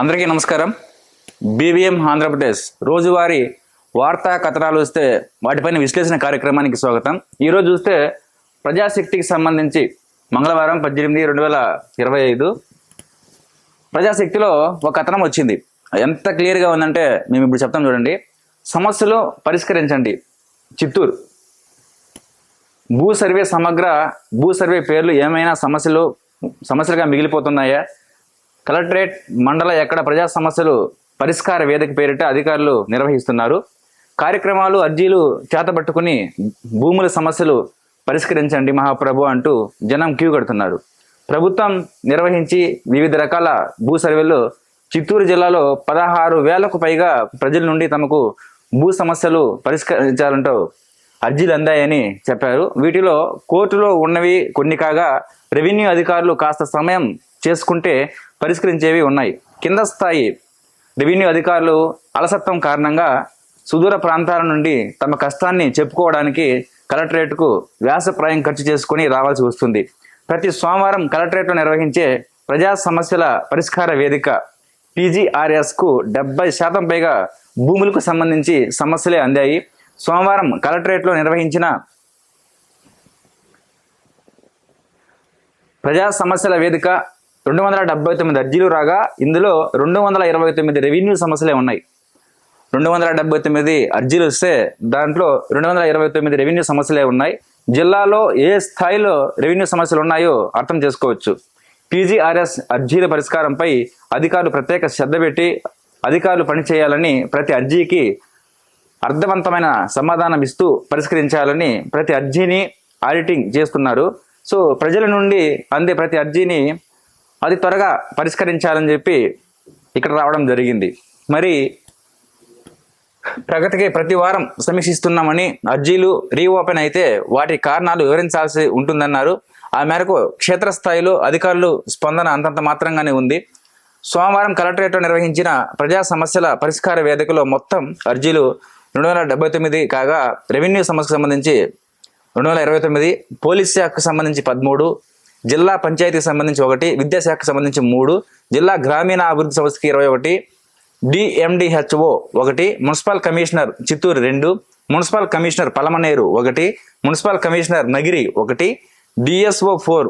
అందరికీ నమస్కారం. బీవీఎం ఆంధ్రప్రదేశ్ రోజువారీ వార్తా కథనాలు వస్తే వాటిపైన విశ్లేషణ కార్యక్రమానికి స్వాగతం. ఈరోజు చూస్తే ప్రజాశక్తికి సంబంధించి మంగళవారం పద్దెనిమిది రెండు వేల ఇరవై ఐదు ప్రజాశక్తిలో ఒక కథనం వచ్చింది. ఎంత క్లియర్గా ఉందంటే మేము ఇప్పుడు చెప్తాం చూడండి. సమస్యలు పరిష్కరించండి. చిత్తూరు. భూ సర్వే సమగ్ర భూ సర్వే పేర్లు ఏమైనా సమస్యలు సమస్యలుగా మిగిలిపోతున్నాయా? కలెక్టరేట్ మండల ఎక్కడ ప్రజా సమస్యలు పరిష్కార వేదిక పేరిట అధికారులు నిర్వహిస్తున్నారు. కార్యక్రమాలు అర్జీలు చేతబట్టుకుని భూముల సమస్యలు పరిష్కరించండి మహాప్రభు అంటూ జనం క్యూ కడుతున్నారు. ప్రభుత్వం నిర్వహించి వివిధ రకాల భూ సర్వేలు చిత్తూరు జిల్లాలో పదహారు వేలకు పైగా ప్రజల నుండి తమకు భూ సమస్యలు పరిష్కరించాలంటూ అర్జీలు అందాయని చెప్పారు. వీటిలో కోర్టులో ఉన్నవి కొన్ని కాగా రెవెన్యూ అధికారులు కాస్త సమయం చేసుకుంటే పరిష్కరించేవి ఉన్నాయి. కింద స్థాయి రెవెన్యూ అధికారులు అలసత్వం కారణంగా సుదూర ప్రాంతాల నుండి తమ కష్టాన్ని చెప్పుకోవడానికి కలెక్టరేట్కు వ్యాసప్రాయం ఖర్చు చేసుకుని రావాల్సి వస్తుంది. ప్రతి సోమవారం కలెక్టరేట్లో నిర్వహించే ప్రజా సమస్యల పరిష్కార వేదిక పీజీఆర్ఎస్కు డెబ్బై శాతం పైగా భూములకు సంబంధించి సమస్యలే అందాయి. సోమవారం కలెక్టరేట్లో నిర్వహించిన ప్రజా సమస్యల వేదిక రెండు వందల డెబ్బై తొమ్మిది అర్జీలు రాగా ఇందులో రెండు వందల ఇరవై తొమ్మిది రెవెన్యూ సమస్యలే ఉన్నాయి. రెండు వందల డెబ్బై తొమ్మిది అర్జీలు వస్తే దాంట్లో రెండు వందల ఇరవై తొమ్మిది రెవెన్యూ సమస్యలే ఉన్నాయి. జిల్లాలో ఏ స్థాయిలో రెవెన్యూ సమస్యలు ఉన్నాయో అర్థం చేసుకోవచ్చు. పీజీఆర్ఎస్ అర్జీల పరిష్కారంపై అధికారులు ప్రత్యేక శ్రద్ధ పెట్టి అధికారులు పనిచేయాలని ప్రతి అర్జీకి అర్థవంతమైన సమాధానం ఇస్తూ పరిష్కరించాలని ప్రతి అర్జీని ఆడిటింగ్ చేస్తున్నారు. సో ప్రజల నుండి అందే ప్రతి అర్జీని అది త్వరగా పరిష్కరించాలని చెప్పి ఇక్కడ రావడం జరిగింది. మరి ప్రగతికి ప్రతి వారం సమీక్షిస్తున్నామని అర్జీలు రీఓపెన్ అయితే వాటి కారణాలు వివరించాల్సి ఉంటుందన్నారు. ఆ మేరకు క్షేత్రస్థాయిలో అధికారులు స్పందన అంతంత మాత్రంగానే ఉంది. సోమవారం కలెక్టరేట్లో నిర్వహించిన ప్రజా సమస్యల పరిష్కార వేదికలో మొత్తం అర్జీలు రెండు వందల డెబ్బై తొమ్మిది కాగా రెవెన్యూ సమస్యకు సంబంధించి రెండు వందల ఇరవై తొమ్మిది పోలీస్ శాఖకు సంబంధించి పదమూడు జిల్లా పంచాయతీకి సంబంధించి ఒకటి విద్యాశాఖకు సంబంధించి మూడు జిల్లా గ్రామీణ అభివృద్ధి సంస్థకి ఇరవై ఒకటి డిఎండిహెచ్ఓ ఒకటి మున్సిపల్ కమిషనర్ చిత్తూరు రెండు మున్సిపల్ కమిషనర్ పలమనేరు ఒకటి మున్సిపల్ కమిషనర్ నగిరి ఒకటి డిఎస్ఓ ఫోర్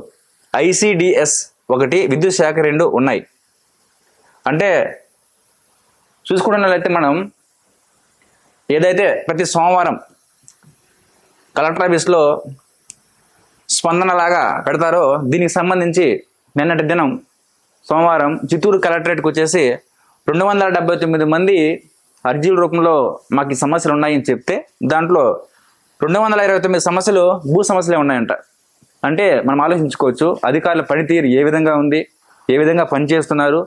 ఐసిడిఎస్ ఒకటి విద్యుత్ శాఖ రెండు ఉన్నాయి. అంటే చూసుకున్నట్లయితే మనం ఏదైతే ప్రతి సోమవారం కలెక్టర్ ఆఫీస్లో స్పందనలాగా పెడతారో దీనికి సంబంధించి నిన్నటి దినం సోమవారం చిత్తూరు కలెక్టరేట్కి వచ్చేసి రెండు వందల డెబ్బై తొమ్మిది మంది అర్జీల రూపంలో మాకు ఈ సమస్యలు ఉన్నాయని చెప్తే దాంట్లో రెండు వందల ఇరవై తొమ్మిది సమస్యలు భూ సమస్యలే ఉన్నాయంట. అంటే మనం ఆలోచించుకోవచ్చు అధికారుల పనితీరు ఏ విధంగా ఉంది ఏ విధంగా పనిచేస్తున్నారు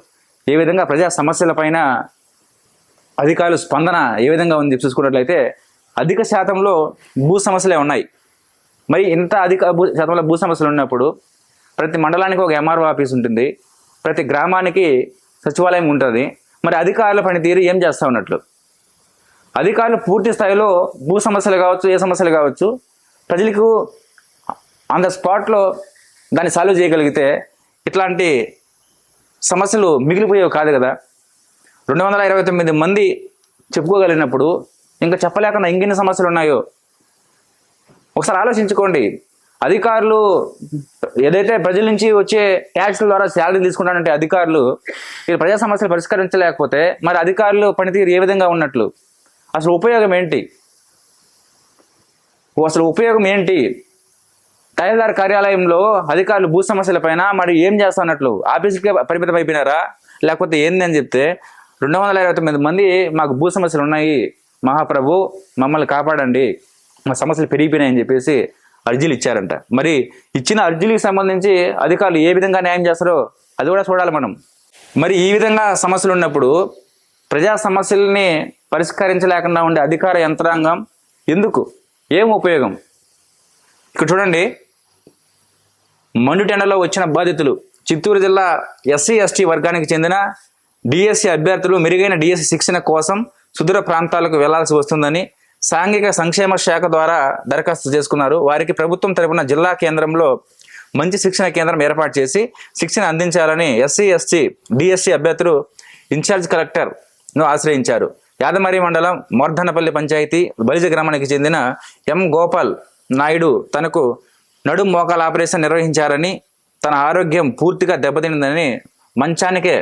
ఏ విధంగా ప్రజా సమస్యలపైన అధికారుల స్పందన ఏ విధంగా ఉంది చూసుకున్నట్లయితే అధిక శాతంలో భూ సమస్యలే ఉన్నాయి. మరి ఇంత అధిక భూ శాతంలో భూ సమస్యలు ఉన్నప్పుడు ప్రతి మండలానికి ఒక ఎంఆర్ఓ ఆఫీస్ ఉంటుంది. ప్రతి గ్రామానికి సచివాలయం ఉంటుంది. మరి అధికారుల పనితీరు ఏం చేస్తూ ఉన్నట్లు? అధికారులు పూర్తి స్థాయిలో భూ సమస్యలు కావచ్చు ఏ సమస్యలు కావచ్చు ప్రజలకు ఆన్ ద స్పాట్లో దాన్ని సాల్వ్ చేయగలిగితే ఇట్లాంటి సమస్యలు మిగిలిపోయేవి కాదు కదా. రెండు వందల ఇరవై తొమ్మిది మంది చెప్పుకోగలిగినప్పుడు ఇంకా చెప్పలేకుండా ఇంకెన్ని సమస్యలు ఉన్నాయో ఒకసారి ఆలోచించుకోండి. అధికారులు ఏదైతే ప్రజల నుంచి వచ్చే ట్యాక్స్ల ద్వారా శాలరీ తీసుకుంటానంటే అధికారులు మీరు ప్రజా సమస్యలు పరిష్కరించలేకపోతే మరి అధికారులు పనితీరు ఏ విధంగా ఉన్నట్లు? అసలు ఉపయోగం ఏంటి? అసలు ఉపయోగం ఏంటి? తహసీల్దార్ కార్యాలయంలో అధికారులు భూ సమస్యలపైన మరి ఏం చేస్తున్నట్లు? ఆఫీసుకే పరిమితం అయిపోయినారా? లేకపోతే ఏంది అని చెప్తే రెండు వందల ఇరవై తొమ్మిది మంది మాకు భూ సమస్యలు ఉన్నాయి. మహాప్రభు మమ్మల్ని కాపాడండి. సమస్యలు పెరిగిపోయినాయని చెప్పేసి అర్జీలు ఇచ్చారంట. మరి ఇచ్చిన అర్జీలకు సంబంధించి అధికారులు ఏ విధంగా న్యాయం చేస్తారో అది కూడా చూడాలి మనం. మరి ఈ విధంగా సమస్యలు ఉన్నప్పుడు ప్రజా సమస్యల్ని పరిష్కరించలేకుండా ఉండే అధికార యంత్రాంగం ఎందుకు? ఏం ఉపయోగం? ఇక్కడ చూడండి. మండుటెండలో వచ్చిన బాధితులు చిత్తూరు జిల్లా ఎస్సీ ఎస్టీ వర్గానికి చెందిన డిఎస్సి అభ్యర్థులు మెరుగైన డిఎస్సి శిక్షణ కోసం సుదూర ప్రాంతాలకు వెళ్ళాల్సి వస్తుందని సాంఘిక సంక్షేమ శాఖ ద్వారా దరఖాస్తు చేసుకున్నారు. వారికి ప్రభుత్వం తరపున జిల్లా కేంద్రంలో మంచి శిక్షణ కేంద్రం ఏర్పాటు చేసి శిక్షణ అందించాలని ఎస్సీ ఎస్టీ డిఎస్సీ అభ్యర్థులు ఇన్ఛార్జ్ కలెక్టర్ను ఆశ్రయించారు. యాదమరి మండలం మోర్ధనపల్లి పంచాయతీ బలిజ గ్రామానికి చెందిన ఎం. గోపాల్ నాయుడు తనకు నడుం మోకాల ఆపరేషన్ నిర్వహించారని తన ఆరోగ్యం పూర్తిగా దెబ్బతిందని మంచానికే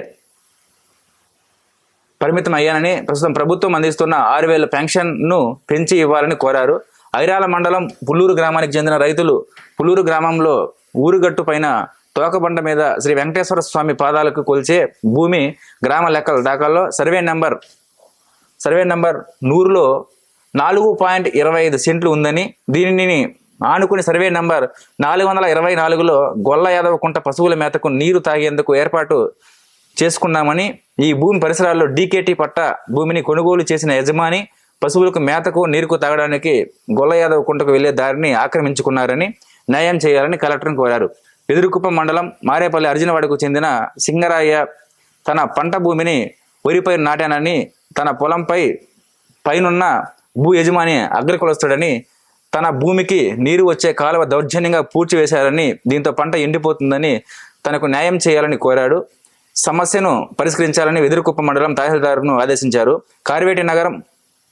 పరిమితం అయ్యానని ప్రస్తుతం ప్రభుత్వం అందిస్తున్న ఆరు వేల పెన్షన్ను పెంచి ఇవ్వాలని కోరారు. ఐరాల మండలం పుల్లూరు గ్రామానికి చెందిన రైతులు పుల్లూరు గ్రామంలో ఊరుగట్టు పైన తోకబండ మీద శ్రీ వెంకటేశ్వర స్వామి పాదాలకు కొలిచే భూమి గ్రామ లెక్కల దాఖల్లో సర్వే నెంబర్ సర్వే నెంబర్ నూరులో నాలుగు పాయింట్ ఇరవై ఐదు సెంట్లు ఉందని దీనిని ఆనుకుని సర్వే నంబర్ నాలుగు వందల ఇరవై నాలుగులో గొల్ల యాదవ కుంట పశువుల మేతకు నీరు తాగేందుకు ఏర్పాటు చేసుకున్నామని ఈ భూమి పరిసరాల్లో డీకేటీ పట్ట భూమిని కొనుగోలు చేసిన యజమాని పశువులకు మేతకు నీరుకు తాగడానికి గొల్లయాదవ కుంటకు వెళ్ళే దారిని ఆక్రమించుకున్నారని న్యాయం చేయాలని కలెక్టర్ని కోరారు. ఎదురుకుప్పం మండలం మారేపల్లి అర్జునవాడకు చెందిన సింగరాయ తన పంట భూమిని వరిపై నాటానని తన పొలంపై పైనున్న భూ యజమాని అగ్రకులస్తుడని తన భూమికి నీరు వచ్చే కాలువ దౌర్జన్యంగా పూడ్చివేశారని దీంతో పంట ఎండిపోతుందని తనకు న్యాయం చేయాలని కోరాడు. సమస్యను పరిష్కరించాలని వెదురుకుప్ప మండలం తహసీల్దార్ను ఆదేశించారు. కార్వేటి నగరం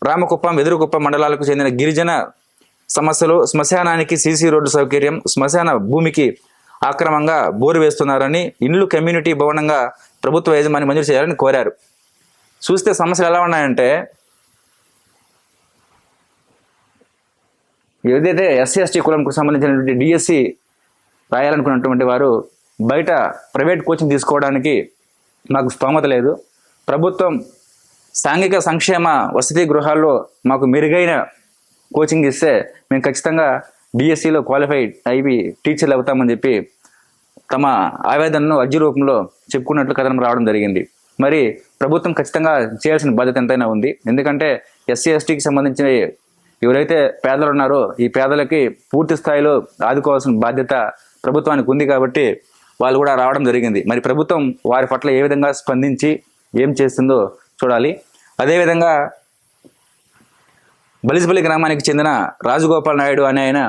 రామకుప్పం వెదురుకుప్ప మండలాలకు చెందిన గిరిజన సమస్యలు శ్మశానానికి సీసీ రోడ్డు సౌకర్యం శ్మశాన భూమికి ఆక్రమంగా బోరు వేస్తున్నారని ఇండ్లు కమ్యూనిటీ భవనంగా ప్రభుత్వ యజమాని మంజూరు చేయాలని కోరారు. చూస్తే సమస్యలు ఎలా ఉన్నాయంటే ఏదైతే ఎస్సీ ఎస్టీ కులంకు సంబంధించినటువంటి డిఎస్సి రాయాలనుకున్నటువంటి వారు బయట ప్రైవేట్ కోచింగ్ తీసుకోవడానికి మాకు స్తోమత లేదు. ప్రభుత్వం సాంఘిక సంక్షేమ వసతి గృహాల్లో మాకు మెరుగైన కోచింగ్ ఇస్తే మేము ఖచ్చితంగా బీఎస్సీలో క్వాలిఫైడ్ అయ్యి టీచర్లు అవుతామని చెప్పి తమ ఆవేదనను అర్జీ రూపంలో చెప్పుకున్నట్లు కథనం రావడం జరిగింది. మరి ప్రభుత్వం ఖచ్చితంగా చేయాల్సిన బాధ్యత ఎంతైనా ఉంది. ఎందుకంటే ఎస్సీ ఎస్టీకి సంబంధించిన ఎవరైతే పేదలు ఉన్నారో ఈ పేదలకి పూర్తి స్థాయిలో ఆదుకోవాల్సిన బాధ్యత ప్రభుత్వానికి ఉంది కాబట్టి వాళ్ళు కూడా రావడం జరిగింది. మరి ప్రభుత్వం వారి పట్ల ఏ విధంగా స్పందించి ఏం చేస్తుందో చూడాలి. అదేవిధంగా బలిసిపల్లి గ్రామానికి చెందిన రాజగోపాల్ నాయుడు అనే ఆయన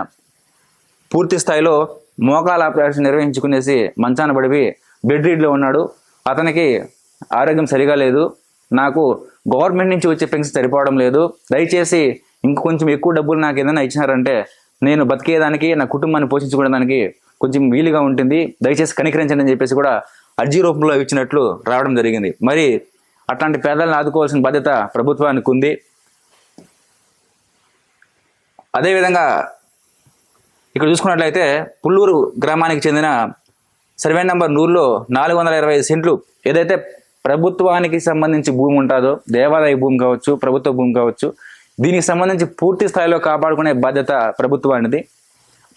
పూర్తి స్థాయిలో మోకాల ఆపరేషన్ నిర్వహించుకునేసి మంచాన పడిపి బెడ్ రీడ్లో ఉన్నాడు. అతనికి ఆరోగ్యం సరిగా లేదు. నాకు గవర్నమెంట్ నుంచి వచ్చే పెన్షన్ సరిపోవడం లేదు. దయచేసి ఇంకొంచెం ఎక్కువ డబ్బులు నాకు ఏదైనా ఇచ్చినారంటే నేను బతికేదానికి నా కుటుంబాన్ని పోషించుకోవడానికి కొంచెం వీలుగా ఉంటుంది. దయచేసి కనికరించండి అని చెప్పేసి కూడా అర్జీ రూపంలో ఇచ్చినట్లు రావడం జరిగింది. మరి అట్లాంటి పేదలను ఆదుకోవాల్సిన బాధ్యత ప్రభుత్వానికి ఉంది. అదేవిధంగా ఇక్కడ చూసుకున్నట్లయితే పుల్లూరు గ్రామానికి చెందిన సర్వే నెంబర్ నూరులో నాలుగు వందల ఇరవై ఐదు సెంట్లు ఏదైతే ప్రభుత్వానికి సంబంధించి భూమి ఉంటుందో దేవాలయ భూమి కావచ్చు ప్రభుత్వ భూమి కావచ్చు దీనికి సంబంధించి పూర్తి స్థాయిలో కాపాడుకునే బాధ్యత ప్రభుత్వానిది.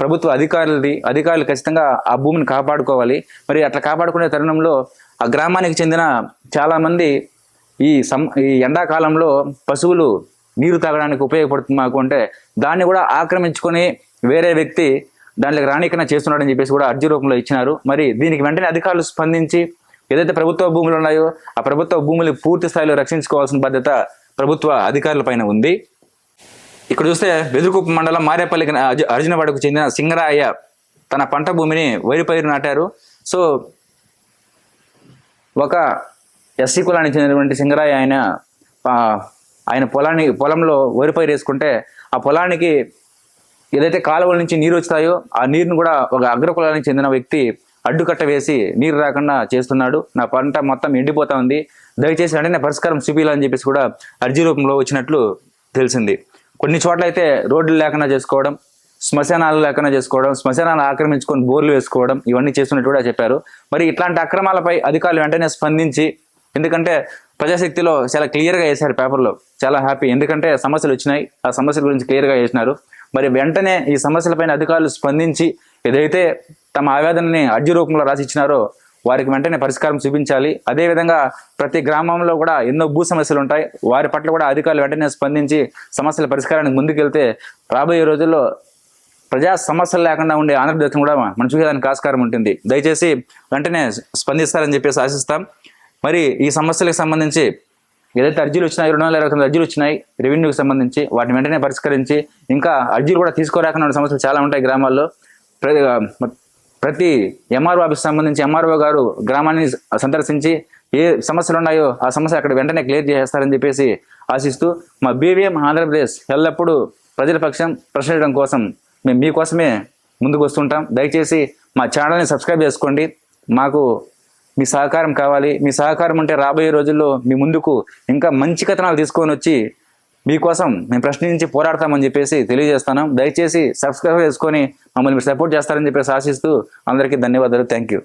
ప్రభుత్వ అధికారులది అధికారులు ఖచ్చితంగా ఆ భూమిని కాపాడుకోవాలి. మరి అట్లా కాపాడుకునే తరుణంలో ఆ గ్రామానికి చెందిన చాలామంది ఈ సం ఈ ఎండాకాలంలో పశువులు నీరు తాగడానికి ఉపయోగపడుతుంది మాకు అంటే దాన్ని కూడా ఆక్రమించుకొని వేరే వ్యక్తి దాంట్లోకి రానికన్నా చేస్తున్నాడని చెప్పేసి కూడా అర్జీ రూపంలో ఇచ్చినారు. మరి దీనికి వెంటనే అధికారులు స్పందించి ఏదైతే ప్రభుత్వ భూములు ఉన్నాయో ఆ ప్రభుత్వ భూములు పూర్తి స్థాయిలో రక్షించుకోవాల్సిన బాధ్యత ప్రభుత్వ అధికారుల పైన ఉంది. ఇక్కడ చూస్తే బెదురుకుప్ప మండలం మారేపల్లి అర్జునవాడకు చెందిన సింగరాయ తన పంట భూమిని వరి పైరు నాటారు. సో ఒక ఎస్సీ కులానికి చెందినటువంటి సింగరాయ ఆయన ఆయన పొలాన్ని పొలంలో వరి పైరు వేసుకుంటే ఆ పొలానికి ఏదైతే కాలువల నుంచి నీరు వస్తాయో ఆ నీరును కూడా ఒక అగ్ర కులానికి చెందిన వ్యక్తి అడ్డుకట్ట వేసి నీరు రాకుండా చేస్తున్నాడు. నా పంట మొత్తం ఎండిపోతా ఉంది. దయచేసి వెంటనే పరిష్కారం చూపించాలని చెప్పేసి కూడా అర్జీ రూపంలో వచ్చినట్లు తెలిసింది. కొన్ని చోట్ల అయితే రోడ్లు లేకుండా చేసుకోవడం శ్మశానాలు లేకుండా చేసుకోవడం శ్మశానాలు ఆక్రమించుకొని బోర్లు వేసుకోవడం ఇవన్నీ చేస్తున్నట్టు కూడా చెప్పారు. మరి ఇట్లాంటి అక్రమాలపై అధికారులు వెంటనే స్పందించి ఎందుకంటే ప్రజాశక్తిలో చాలా క్లియర్గా వేశారు పేపర్లో చాలా హ్యాపీ. ఎందుకంటే సమస్యలు వచ్చినాయి ఆ సమస్యల గురించి క్లియర్గా వేసినారు. మరి వెంటనే ఈ సమస్యలపైన అధికారులు స్పందించి ఏదైతే తమ ఆవేదనని అర్జీ రూపంలో రాసి ఇచ్చినారో వారికి వెంటనే పరిష్కారం చూపించాలి. అదేవిధంగా ప్రతి గ్రామంలో కూడా ఎన్నో భూ సమస్యలు ఉంటాయి. వారి పట్ల కూడా అధికారులు వెంటనే స్పందించి సమస్యల పరిష్కారానికి ముందుకెళ్తే రాబోయే రోజుల్లో ప్రజా సమస్యలు లేకుండా ఉండే ఆంధ్రప్రదేశ్ కూడా మనం చూసేదానికి ఆస్కారం ఉంటుంది. దయచేసి వెంటనే స్పందిస్తారని చెప్పేసి ఆశిస్తాం. మరి ఈ సమస్యలకు సంబంధించి ఏదైతే అర్జీలు వచ్చినాయి రెండు వందల ఇరవై తొమ్మిది అర్జీలు వచ్చినాయి రెవెన్యూకి సంబంధించి వాటిని వెంటనే పరిష్కరించి ఇంకా అర్జీలు కూడా తీసుకోరాకుండా సమస్యలు చాలా ఉంటాయి గ్రామాల్లో. ప్ర- ప్రతి ఎంఆర్ఓ ఆఫీస్ సంబంధించి ఎంఆర్ఓ గారు గ్రామాన్ని సందర్శించి ఏ సమస్యలు ఉన్నాయో ఆ సమస్య అక్కడ వెంటనే క్లియర్ చేస్తారని చెప్పేసి ఆశిస్తూ మా బీవీఎం ఆంధ్రప్రదేశ్ ఎల్లప్పుడూ ప్రజల పక్షం ప్రశ్నించడం కోసం మేము మీకోసమే ముందుకు వస్తుంటాం. దయచేసి మా ఛానల్ని సబ్స్క్రైబ్ చేసుకోండి. మాకు మీ సహకారం కావాలి. మీ సహకారం ఉంటే రాబోయే రోజుల్లో మీ ముందుకు ఇంకా మంచి కథనాలు తీసుకొని వచ్చి మీకోసం మేము ప్రశ్నించి పోరాడతామని చెప్పేసి తెలియజేస్తాను దయచేసి సబ్స్క్రైబ్ చేసుకొని మమ్మల్ని మీరు సపోర్ట్ చేస్తారని చెప్పేసి ఆశిస్తూ అందరికీ ధన్యవాదాలు. Thank you